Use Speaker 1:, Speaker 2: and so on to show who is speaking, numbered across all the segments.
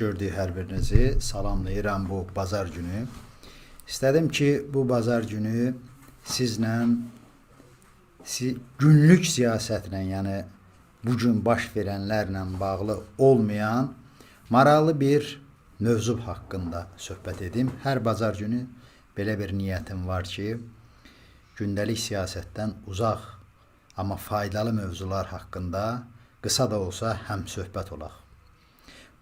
Speaker 1: Gördüyü hər birinizi salamlayıram bu bazar günü. İstədim ki, bu bazar günü sizlə si günlük siyasətlə, yəni bu gün baş verənlərlə bağlı olmayan maraqlı bir mövzu haqqında söhbət edim. Hər bazar günü belə bir niyyətim var ki, gündəlik siyasətdən uzaq, amma faydalı mövzular haqqında qısa da olsa həm söhbət olaq.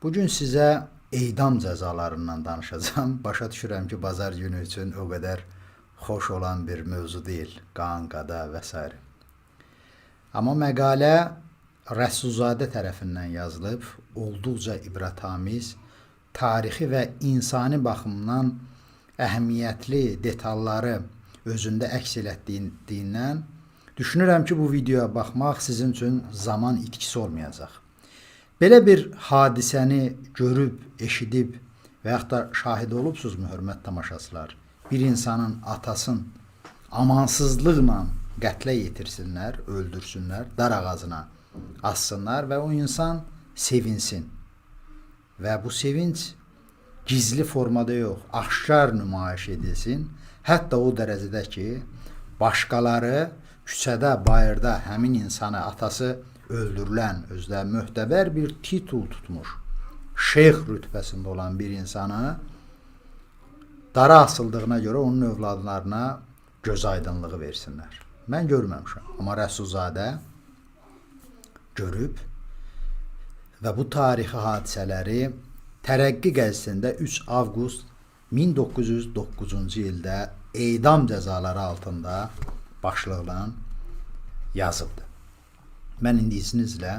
Speaker 1: Bu gün sizə edam cəzalarından danışacağam. Başa düşürəm ki, bazar günü üçün o qədər xoş olan bir mövzu deyil, qan, qada və s. Amma məqalə Rəsulzadə tərəfindən yazılıb, olduqca ibrətamiz, tarixi və insani baxımdan əhəmiyyətli detalları özündə əks etdirdiyindən düşünürəm ki, bu videoya baxmaq sizin üçün zaman itkisi olmayacaq. Belə bir hadisəni görüb, eşidib və yaxud da şahid olubsuzmu hörmət tamaşaçılar? Bir insanın atasın amansızlıqla qətlə yetirsinlər, öldürsünlər, dar ağacına assınlar və o insan sevinsin. Və bu sevinç gizli formada yox, aşkar nümayiş edilsin. Hətta o dərəcədə ki, başqaları küçədə, bayırda həmin insanı atası öldürülən, özdə möhtəbər bir titul tutmuş, şeyx rütbəsində olan bir insanı dara asıldığına görə onun övladlarına göz aydınlığı versinlər. Mən görməmişəm, amma Rəsulzadə görüb və bu tarixi hadisələri Tərəqqi qəzetində 3 avqust 1909-cu ildə edam cəzaları altında başlıqla yazıbdı. Mən indi izninizlə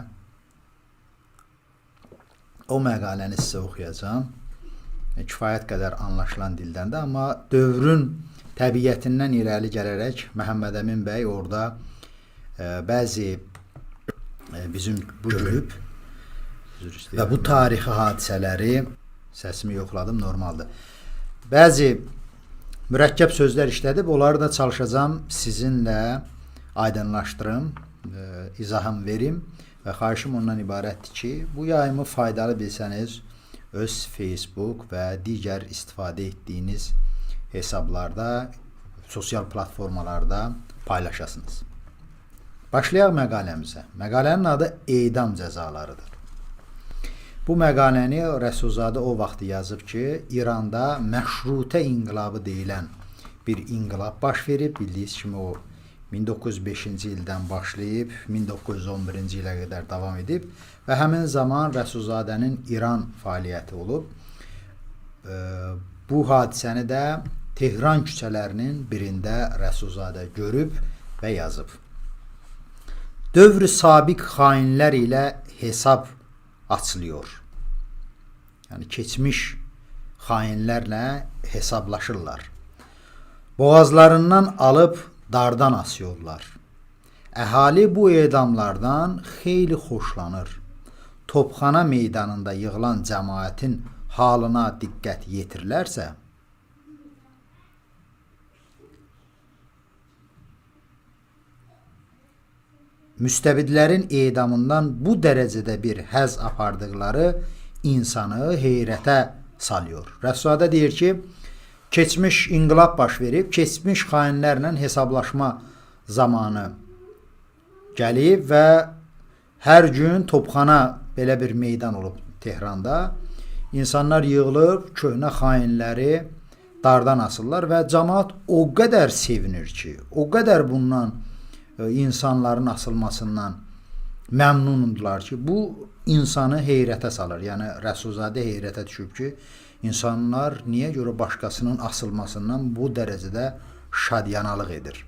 Speaker 1: o məqaləni sizə oxuyacağam. E, Kifayət qədər anlaşılan dildəndə, amma dövrün təbiətindən irəli gələrək Məhəmməd Əmin bəy orada e, bəzi e, bizim bu görüb və bu tarixi hadisələri səsimi yoxladım normaldır. Bəzi mürəkkəb sözlər işlədib, onları da çalışacağam sizinlə aydınlaşdırım, izahım verim və xahişim ondan ibarətdir ki, bu yayımı faydalı bilsəniz öz Facebook və digər istifadə etdiyiniz hesablarda, sosial platformalarda paylaşasınız. Başlayaq məqaləmizə. Məqalənin adı edam cəzalarıdır. Bu məqaləni Rəsulzadə o vaxt yazıb ki, İranda məşrutə inqilabı deyilən bir inqilab baş verib. Bildiyiniz kimi o 1905-ci ildən başlayıb 1911-ci ilə qədər davam edib və həmin zaman Rəsulzadənin İran fəaliyyəti olub. Bu hadisəni də Tehran küçələrinin birində Rəsulzadə görüb və yazıb. Dövr-ü sabiq xainlər ilə hesab açılıyor. Yəni keçmiş xainlərlə hesablaşırlar. Boğazlarından alıb dardan asıyorlar. Əhali bu edamlardan xeyli xoşlanır. Topxana meydanında yığılan cəmaətin halına diqqət yetirilərsə, müstəbidlərin edamından bu dərəcədə bir həz apardıqları insanı heyrətə salıyor. Rəssadə deyir ki, keçmiş inqilab baş verib, keçmiş xainlərlə hesablaşma zamanı gəlib və hər gün topxana belə bir meydan olub Tehranda. İnsanlar yığılıb köhnə xainləri dardan asırlar və cəmaət o qədər sevinir ki, o qədər bundan e, insanların asılmasından məmnundurlar ki, bu insanı heyrətə salır. Yəni Rəsulzadə heyrətə düşüb ki, insanlar niyə görə başqasının asılmasından bu dərəcədə şadyanalıq edir.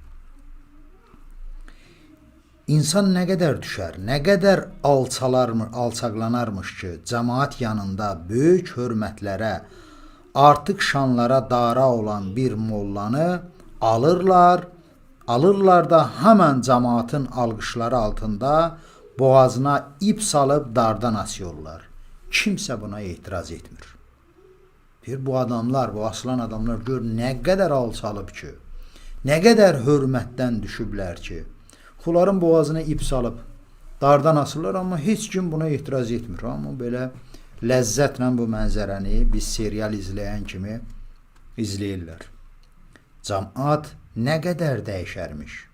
Speaker 1: İnsan nə qədər düşər, nə qədər alçalarmı, alçaqlanarmış ki, cəmaət yanında böyük hörmətlərə, artıq şanlara dara olan bir mollanı alırlar, alırlar da həmən cəmaatın alqışları altında boğazına ip salıb dardan asıyorlar. Kimsə buna etiraz etmir. Bir bu adamlar, bu asılan adamlar gör nə qədər alçalıb ki, nə qədər hörmətdən düşüblər ki, Onların boğazına ip salıb dardan asırlar, amma heç kim buna etiraz etmir. Amma belə ləzzətlə bu mənzərəni biz serial izləyən kimi izləyirlər. Cəmaət nə qədər dəyişərmiş.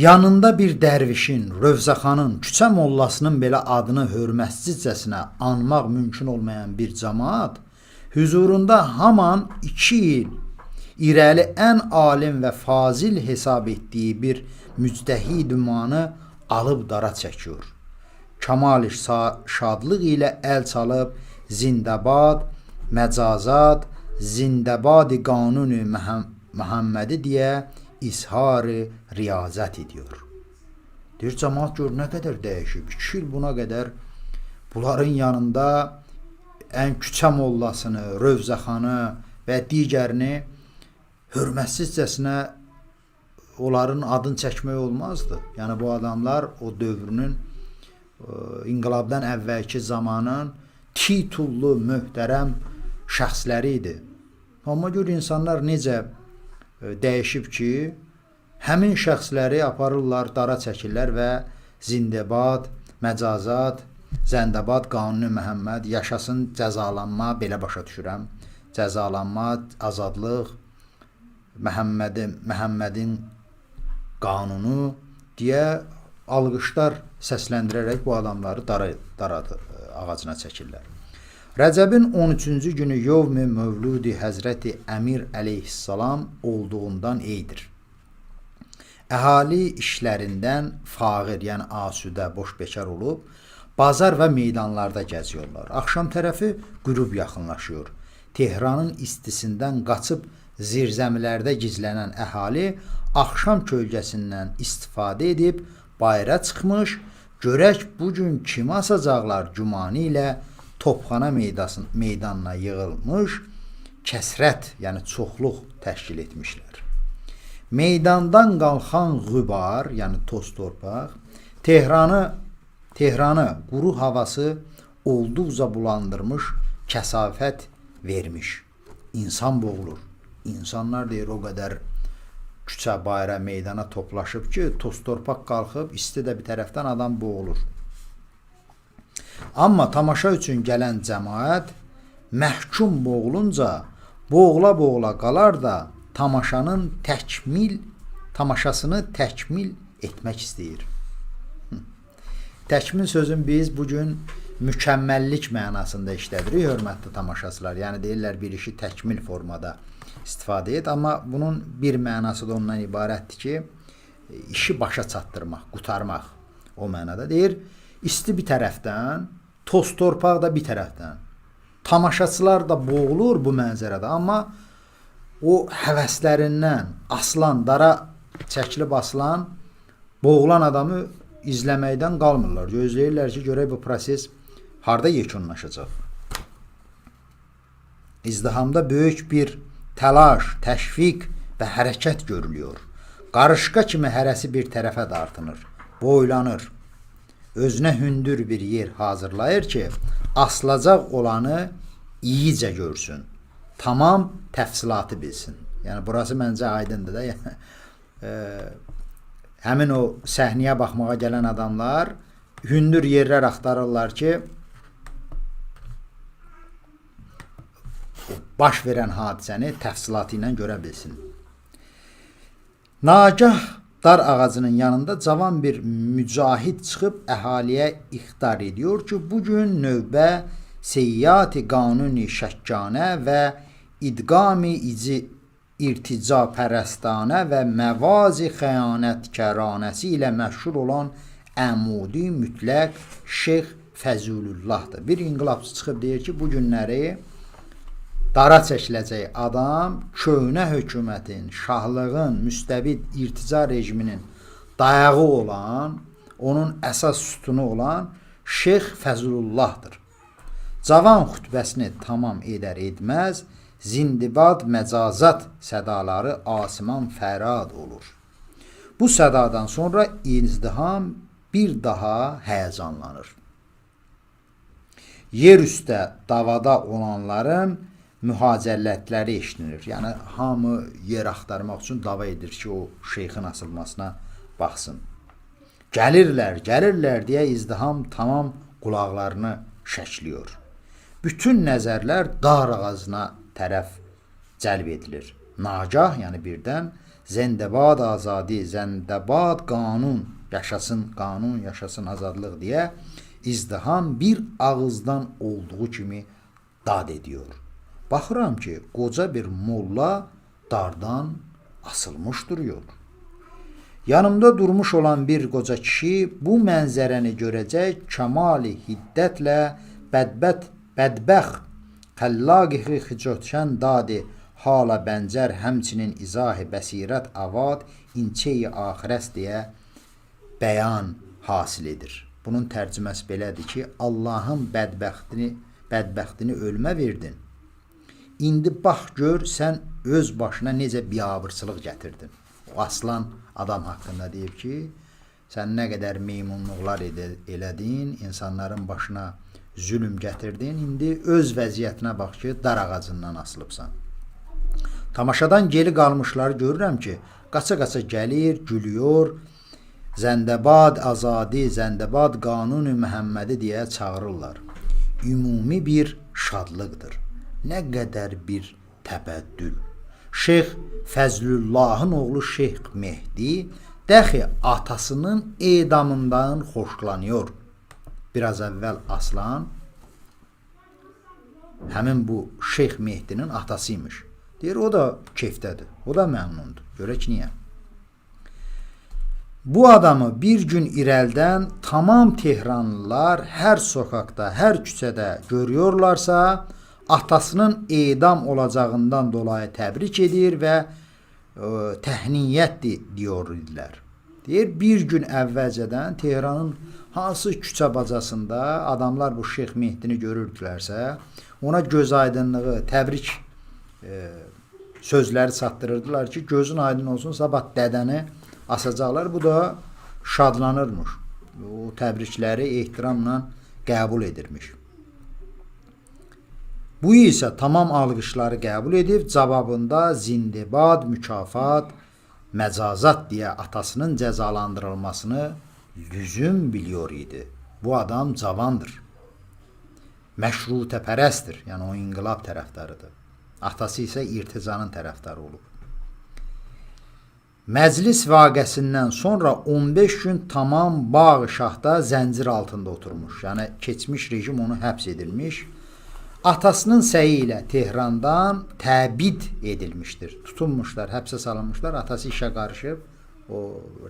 Speaker 1: Yanında bir dərvişin, Rövzəxanın, küçə mollasının belə adını hörmətsizcəsinə anmaq mümkün olmayan bir cəmaət huzurunda haman 2 il irəli ən alim və fazil hesab etdiyi bir müctəhid ümanı alıb dara çəkiyor. Kamal şadlıq ilə əl çalıb zindabad, məcazat, zindabadi qanuni Məhəmmədi deyə izharı riyazət ediyor. Deyir cəmaat gör nə qədər dəyişib. 2 il buna qədər bunların yanında ən küçə mollasını, Rövzəxanı və digərini hörmətsizcəsinə onların adını çəkmək olmazdı. Yəni bu adamlar o dövrünün ə, inqilabdan əvvəlki zamanın titullu, möhtərəm şəxsləri idi. Amma gör insanlar necə ə, dəyişib ki, həmin şəxsləri aparırlar, dara çəkirlər və zindəbad, məcazat, zəndəbad qanuni Məhəmməd yaşasın cəzalanma belə başa düşürəm. Cəzalanma, azadlıq, Məhəmmədin Məhəmmədin qanunu deyə alqışlar səsləndirərək bu adamları dara, dara ağacına çəkirlər. Rəcəbin 13-cü günü Yevmi Mövludi Həzrəti Əmir əleyhissalam olduğundan eydir. Əhali işlərindən fağir, yəni asudə, boş bekar olub, bazar və meydanlarda gəziyorlar. Axşam tərəfi qürub yaxınlaşıyor. Tehranın istisindən qaçıb zirzəmilərdə gizlənən əhali axşam kölgəsindən istifadə edib bayıra çıxmış, görək bu gün kimi asacaqlar cümani ilə topxana meydanına yığılmış kəsrət, yəni çoxluq təşkil etmişlər. Meydandan qalxan qübar, yəni toz torpaq, Tehranı Tehranı quru havası olduqca bulandırmış, kəsafət vermiş. İnsan boğulur. İnsanlar deyir o qədər küçə, bayra, meydana toplaşıb ki, toz torpaq qalxıb, isti də bir tərəfdən adam boğulur. Amma tamaşa üçün gələn cəmaət məhkum boğulunca boğula-boğula qalar da tamaşanın təkmil tamaşasını təkmil etmək istəyir. Təkmil sözün biz bu gün mükəmməllik mənasında işlədirik, hörmətli tamaşaçılar. Yəni deyirlər bir işi təkmil formada istifadə et, amma bunun bir mənası da ondan ibarətdir ki, işi başa çatdırmaq, qutarmaq o mənada deyir. İsti bir tərəfdən, toz torpaq da bir tərəfdən. Tamaşaçılar da boğulur bu mənzərədə, amma o həvəslərindən aslan, dara çəkilib asılan, boğulan adamı izləməkdən qalmırlar. Gözləyirlər ki, görək bu proses harda yekunlaşacaq. İzdihamda böyük bir təlaş, təşviq və hərəkət görülüyor. Qarışqa kimi hərəsi bir tərəfə dartınır, boylanır. Özünə hündür bir yer hazırlayır ki, asılacaq olanı iyicə görsün. Tamam təfsilatı bilsin. Yəni burası məncə aydındır da. Yəni e, həmin o səhnəyə baxmağa gələn adamlar hündür yerlər axtarırlar ki, baş verən hadisəni təfsilatı ilə görə bilsin. Nagah dar ağacının yanında cavan bir mücahid çıxıb əhaliyə ixtar ediyor ki, bu gün növbə seyyati qanuni şəkkanə və idqami ici irtica pərəstanə və məvazi xəyanətkəranəsi ilə məşhur olan əmudi mütləq Şeyx Fəzulullahdır. Bir inqilabçı çıxıb deyir ki, bu günləri dara çəkiləcək adam köhnə hökumətin, şahlığın, müstəbid irtica rejiminin dayağı olan, onun əsas sütunu olan Şeyx Fəzulullahdır. Cavan xutbəsini tamam edər etməz, zindibad məcazat sədaları asiman fərad olur. Bu sədadan sonra izdiham bir daha həyəcanlanır. Yer üstə davada olanların mühacərlətləri eşitnilir. Yəni hamı yer axtarmaq üçün dava edir ki, o şeyxin asılmasına baxsın. Gəlirlər, gəlirlər deyə izdiham tamam qulaqlarını şəkliyor. Bütün nəzərlər dar ağacına tərəf cəlb edilir. Nagah, yəni birdən zəndəbad azadi, zəndəbad qanun, yaşasın qanun, yaşasın azadlıq deyə izdiham bir ağızdan olduğu kimi dad ediyor. Baxıram ki, qoca bir molla dardan asılmış duruyor. Yanımda durmuş olan bir qoca kişi bu mənzərəni görəcək kəmali hiddətlə bədbət bədbəxt xəllaqi xicotşən dadi hala bənzər həmçinin izahi bəsirət avad inçeyi axirəs deyə bəyan hasil edir. Bunun tərcüməsi belədir ki, Allahın bədbəxtini bədbəxtini ölmə verdin. İndi bax gör sən öz başına necə biabırçılıq gətirdin. O aslan adam haqqında deyib ki, sən nə qədər meymunluqlar elədin, insanların başına zülm gətirdin, indi öz vəziyyətinə bax ki, dar ağacından asılıbsan. Tamaşadan geri qalmışları görürəm ki, qaça-qaça gəlir, gülüyor. Zəndəbad azadi, Zəndəbad qanunu Məhəmmədi deyə çağırırlar. Ümumi bir şadlıqdır. Nə qədər bir təbəddül. Şeyx Fəzlullahın oğlu Şeyx Mehdi dəxi atasının edamından xoşlanıyor. Biraz əvvəl Aslan həmin bu Şeyx Mehdinin atasıymış. Deyir o da keyfdədir. O da məmnundur. Görək niyə? Bu adamı bir gün irəldən tamam Tehranlılar hər sokakda, hər küçədə görüyorlarsa, atasının edam olacağından dolayı təbrik edir və e, təhniyyət idilər. Deyir bir gün əvvəlcədən Tehranın hansı küçə bacasında adamlar bu Şeyx Mehdini görürdülərsə, ona göz aydınlığı, təbrik e, sözləri çatdırırdılar ki, gözün aydın olsun, sabah dədəni asacaqlar. Bu da şadlanırmış. O təbrikləri ehtiramla qəbul edirmiş. Bu isə tamam alqışları qəbul edib cavabında zindibad, mükafat, məcazat deyə atasının cəzalandırılmasını lüzum biliyor idi. Bu adam cavandır. Məşrutəpərəstdir. Yəni o inqilab tərəfdarıdır. Atası isə irticanın tərəfdarı olub. Məclis vaqəsindən sonra 15 gün tamam bağ şahda zəncir altında oturmuş. Yəni keçmiş rejim onu həbs edilmiş. Atasının səyi ilə Tehrandan təbid edilmişdir. Tutunmuşlar, həbsə salınmışlar. Atası işə qarışıb. O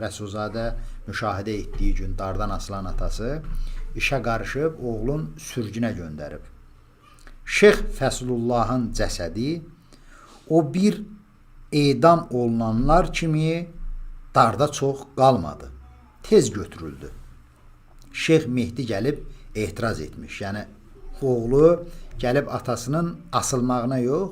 Speaker 1: Rəsulzadə müşahidə etdiyi gün dardan asılan atası işə qarışıb oğlun sürgünə göndərib. Şeyx Fəslullahın cəsədi o bir edam olunanlar kimi darda çox qalmadı. Tez götürüldü. Şeyx Mehdi gəlib etiraz etmiş. Yəni oğlu gəlib atasının asılmağına yox,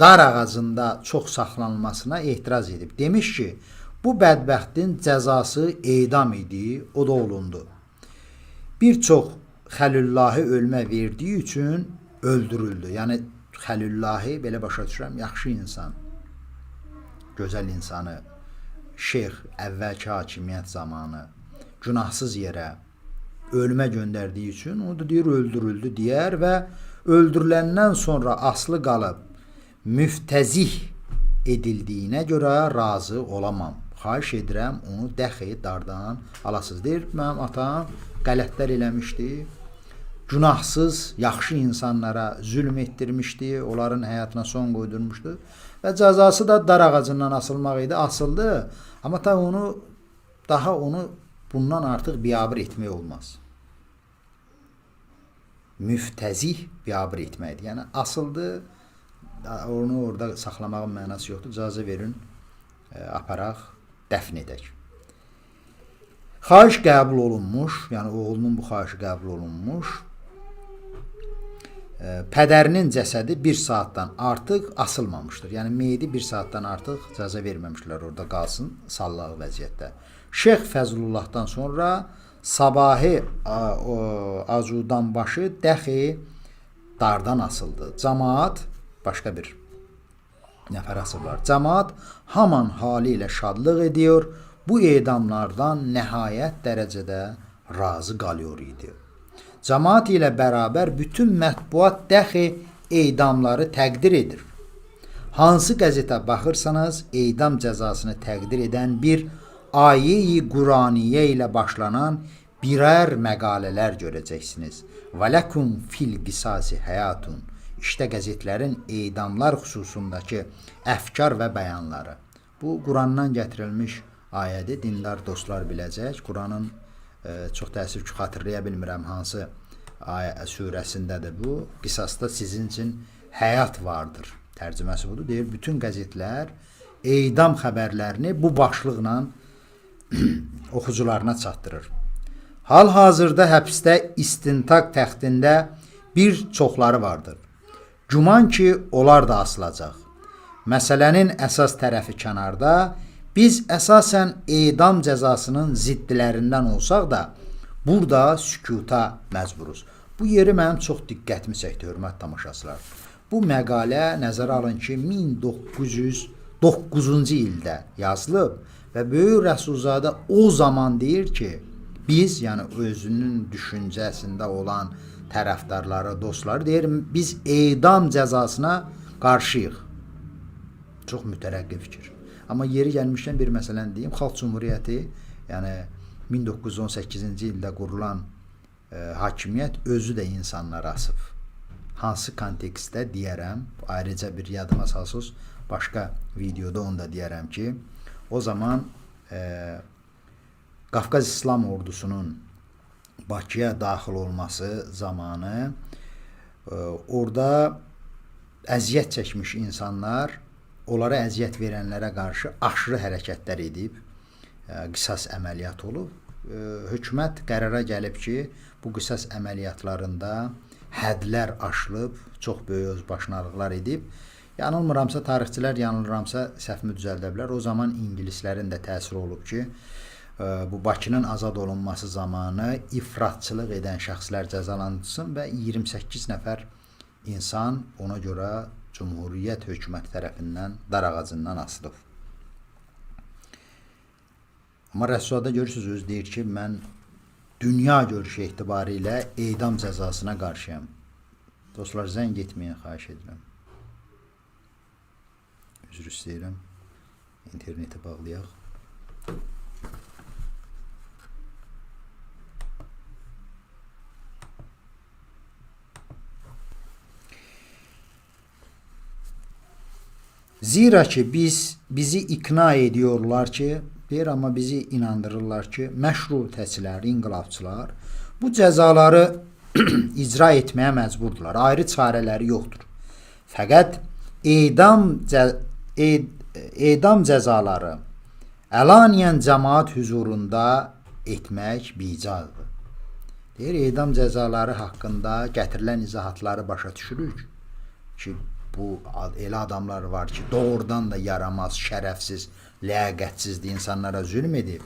Speaker 1: dar ağacında çox saxlanılmasına etiraz edib. Demiş ki, bu bədbəxtin cəzası edam idi, o da olundu. Bir çox Xəlillahi ölmə verdiyi üçün öldürüldü. Yəni Xəlillahi belə başa düşürəm, yaxşı insan, gözəl insanı, şeyx əvvəlki hakimiyyət zamanı günahsız yerə ölümə göndərdiyi üçün o da deyir öldürüldü deyər və öldürüləndən sonra aslı qalıb müftəzih edildiyinə görə razı olamam. Xahiş edirəm onu dəxi dardan alasız. Deyir, mənim atam qələtlər eləmişdi. Günahsız, yaxşı insanlara zülm etdirmişdi, onların həyatına son qoydurmuşdu və cəzası da dar ağacından asılmaq idi. Asıldı, amma ta onu daha onu bundan artıq biabır etmək olmaz. Müftəzih biabır etməkdir. Yəni asıldı, onu orada saxlamağın mənası yoxdur. İcazə verin, e, aparaq, dəfn edək. Xahiş qəbul olunmuş, yəni oğlunun bu xahişi qəbul olunmuş. E, Pədərinin cəsədi bir saatdan artıq asılmamışdır. Yəni meyidi bir saatdan artıq cəza verməmişlər orada qalsın sallaq vəziyyətdə. Şeyx Fəzlullahdan sonra Sabahi Azudan başı dəxi dardan asıldı. Camaat başqa bir nəfər asıblar. Camaat haman hali ilə şadlıq ediyor. Bu edamlardan nəhayət dərəcədə razı qalıyor idi. Cemaat ilə bərabər bütün mətbuat dəxi edamları təqdir edir. Hansı qəzetə baxırsanız, edam cəzasını təqdir edən bir ayə-i Quraniyə ilə başlanan birər məqalələr görəcəksiniz. Vələkum fil qisasi həyatun. İşte qəzetlərin edamlar xüsusundakı əfkar və bəyanları. Bu Qurandan gətirilmiş ayədir. Dindar dostlar biləcək. Quranın e, çox təəssüf ki, xatırlaya bilmirəm hansı ayə bu. Qisasda sizin üçün həyat vardır. Tərcüməsi budur. Deyir, bütün qəzetlər edam xəbərlərini bu başlıqla oxucularına çatdırır. Hal-hazırda həbsdə istintaq təxtində bir çoxları vardır. Güman ki, onlar da asılacaq. Məsələnin əsas tərəfi kənarda, biz əsasən edam cəzasının ziddlərindən olsaq da, burada sükuta məcburuz. Bu yeri mənim çox diqqətimi çəkdi, hörmət tamaşaçılar. Bu məqalə nəzərə alın ki, 1909-cu ildə yazılıb və Böyük Rəsulzadə o zaman deyir ki, biz, yəni özünün düşüncəsində olan tərəfdarları, dostları deyir, biz edam cəzasına qarşıyıq. Çox mütərəqqi fikir. Amma yeri gəlmişkən bir məsələni deyim. Xalq Cümhuriyyəti, yəni 1918-ci ildə qurulan e, hakimiyyət özü də insanlar asıb. Hansı kontekstdə deyərəm, ayrıca bir yadıma salsız, başqa videoda onu da deyərəm ki, o zaman e, Qafqaz İslam ordusunun Bakıya daxil olması zamanı e, orada əziyyət çəkmiş insanlar onlara əziyyət verənlərə qarşı aşırı hərəkətlər edib, e, qisas əməliyyat olub. E, hökumət qərara gəlib ki, bu qisas əməliyyatlarında hədlər aşılıb, çox böyük özbaşınalıqlar edib. Yanılmıramsa, tarixçilər yanılmıramsa səhvimi düzəldə bilər. O zaman ingilislərin də təsiri olub ki, e, bu Bakının azad olunması zamanı ifratçılıq edən şəxslər cəzalandırsın və 28 nəfər insan ona görə Cumhuriyyət hökuməti tərəfindən dar ağacından asılıb. Amma Rəsulada görürsüz öz deyir ki, mən dünya görüşü etibarilə edam cəzasına qarşıyam. Dostlar zəng etməyin xahiş edirəm. Üzr istəyirəm. İnterneti bağlayaq. Zira ki biz bizi ikna ediyorlar ki, deyir amma bizi inandırırlar ki, məşrutəçilər, inqilabçılar bu cəzaları icra etməyə məcburdular. Ayrı çarələri yoxdur. Fəqət edam edam cəzaları əlaniyən cəmaat huzurunda etmək bicazdır. Deyir, edam cəzaları haqqında gətirilən izahatları başa düşürük ki, bu elə adamlar var ki, doğrudan da yaramaz, şərəfsiz, ləyaqətsizdir, insanlara zülm edib.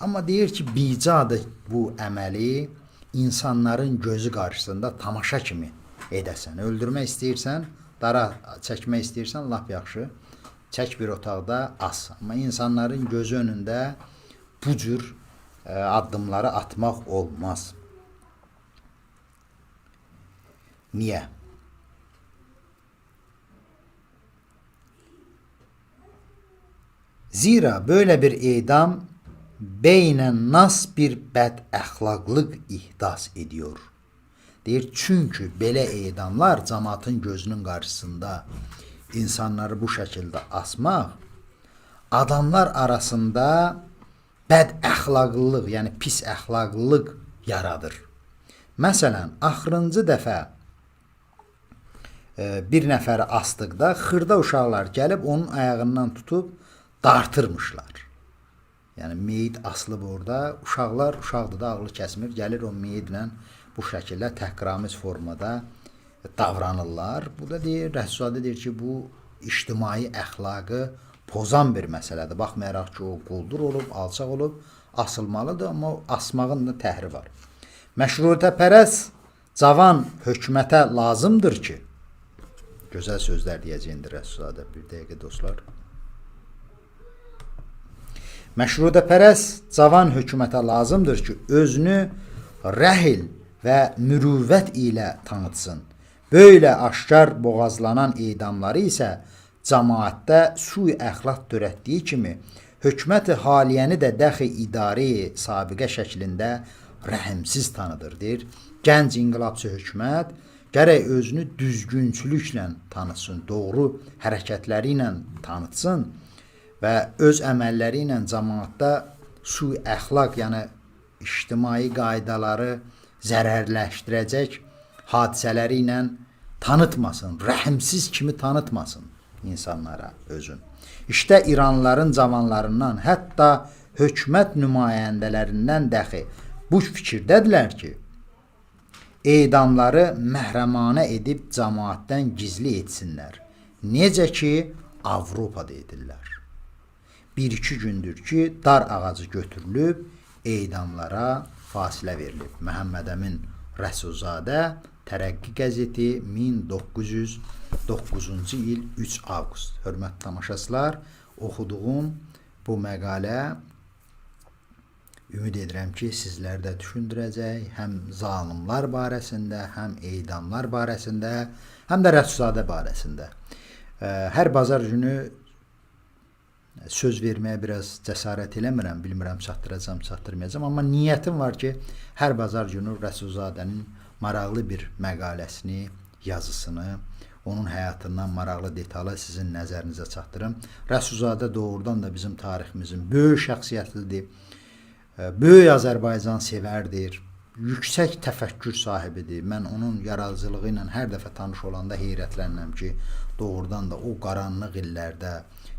Speaker 1: Amma deyir ki, bicadır bu əməli insanların gözü qarşısında tamaşa kimi edəsən. Öldürmək istəyirsən, dara çəkmək istəyirsən, lap yaxşı. Çək bir otaqda as. Amma insanların gözü önündə bu cür ə, addımları atmaq olmaz. Niyə? Zira böyle bir idam beynen nas bir bəd əxlaqlıq ihdas ediyor. Deyir, çünki belə edamlar cəmaatın gözünün qarşısında insanları bu şəkildə asmaq adamlar arasında bəd əxlaqlılıq, yəni pis əxlaqlılıq yaradır. Məsələn, axırıncı dəfə e, bir nəfəri asdıqda xırda uşaqlar gəlib onun ayağından tutub dartırmışlar. Yəni meyit asılıb orada, uşaqlar uşaqdır da ağlı kəsmir, gəlir o meyidlə bu şəkildə təhqiramiz formada davranırlar. Bu da deyir, Rəsulullah deyir ki, bu ictimai əxlaqı pozan bir məsələdir. Baxmayaraq ki, o quldur olub, alçaq olub, asılmalıdır, amma asmağın da təhri var. Məşrutəpərəs cavan hökumətə lazımdır ki, gözəl sözlər deyəcəyindir Rəsulullah bir dəqiqə dostlar. Məşrutəpərəst cavan hökumətə lazımdır ki, özünü rəhil və mürüvvət ilə tanıtsın. Böylə aşkar boğazlanan edamları isə cəmaətdə sui əxlaq törətdiyi kimi hökumət-i haliyəni də dəxi idarə sabiqə şəklində rəhimsiz tanıdır deyir. Gənc inqilabçı hökumət gərək özünü düzgünçülüklə tanıtsın, doğru hərəkətləri tanıtsın və öz əməlləri ilə cəmaatda sui əxlaq, yəni ictimai qaydaları zərərləşdirəcək hadisələri ilə tanıtmasın, rəhimsiz kimi tanıtmasın insanlara özün. İşte İranlıların cavanlarından, hətta hökumət nümayəndələrindən dəxi bu fikirdədirlər ki, edamları məhrəmanə edib cəmaatdən gizli etsinlər. Necə ki Avropada edirlər. Bir-iki gündür ki, dar ağacı götürülüb, edamlara fasilə verilib. Məhəmməd Əmin Rəsulzadə Tərəqqi qəzeti 1909-cu il 3 avqust. Hörmətli tamaşaçılar, oxuduğum bu məqalə ümid edirəm ki, sizləri də düşündürəcək, həm zalimlar barəsində, həm edamlar barəsində, həm də Rəsulzadə barəsində. Hər bazar günü söz verməyə biraz cəsarət eləmirəm, bilmirəm çatdıracam, çatdırmayacam, amma niyyətim var ki, hər bazar günü Rəsulzadənin maraqlı bir məqaləsini, yazısını, onun həyatından maraqlı detalı sizin nəzərinizə çatdırım. Rəsulzadə doğrudan da bizim tariximizin böyük şəxsiyyətidir. Ə, Böyük Azərbaycan sevərdir. Yüksək təfəkkür sahibidir. Mən onun yaradıcılığı ilə hər dəfə tanış olanda heyrətlənirəm ki, doğrudan da o qaranlıq illərdə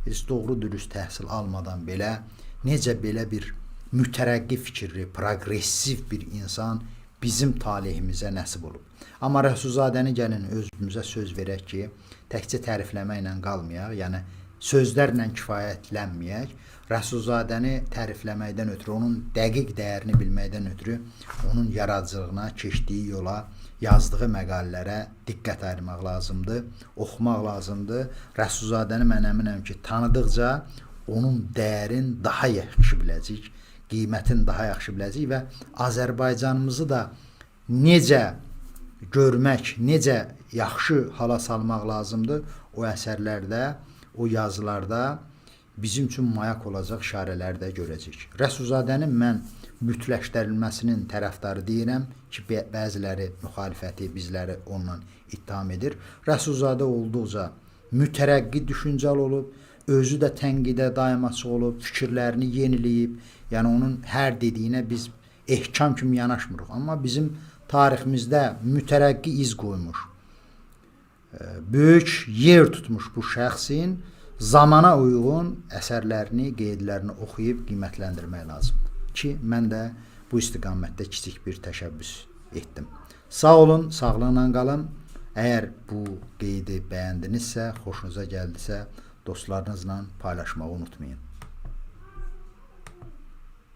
Speaker 1: heç doğru dürüst təhsil almadan belə necə belə bir mütərəqqi fikirli, progressiv bir insan bizim talehimizə nəsib olub. Amma Rəsulzadəni gəlin özümüzə söz verək ki, təkcə tərifləməklə qalmayaq, yəni sözlərlə kifayətlənməyək. Rəsulzadəni tərifləməkdən ötürü, onun dəqiq dəyərini bilməkdən ötürü, onun yaradıcılığına, keçdiyi yola, yazdığı məqalələrə diqqət ayırmaq lazımdır, oxumaq lazımdır. Rəsulzadəni mən əminəm ki, tanıdıqca onun dəyərin daha yaxşı biləcəyik, qiymətin daha yaxşı biləcəyik və Azərbaycanımızı da necə görmək, necə yaxşı hala salmaq lazımdır o əsərlərdə, o yazılarda bizim üçün mayak olacaq işarələri də görəcəyik. Rəsulzadənin mən bütləşdirilməsinin tərəfdarı deyirəm ki, bə- bəziləri müxalifəti, bizləri onunla ittiham edir. Rəsulzadə olduqca mütərəqqi düşüncəli olub, özü də tənqidə açıq olub, fikirlərini yeniləyib. Yəni onun hər dediyinə biz ehkam kimi yanaşmırıq, amma bizim tariximizdə mütərəqqi iz qoymuş böyük yer tutmuş bu şəxsin zamana uyğun əsərlərini, qeydlərini oxuyub qiymətləndirmək lazımdır. Ki mən də bu istiqamətdə kiçik bir təşəbbüs etdim. Sağ olun, sağlıqla qalın. Əgər bu qeydi bəyəndinizsə, xoşunuza gəldisə, dostlarınızla paylaşmağı unutmayın.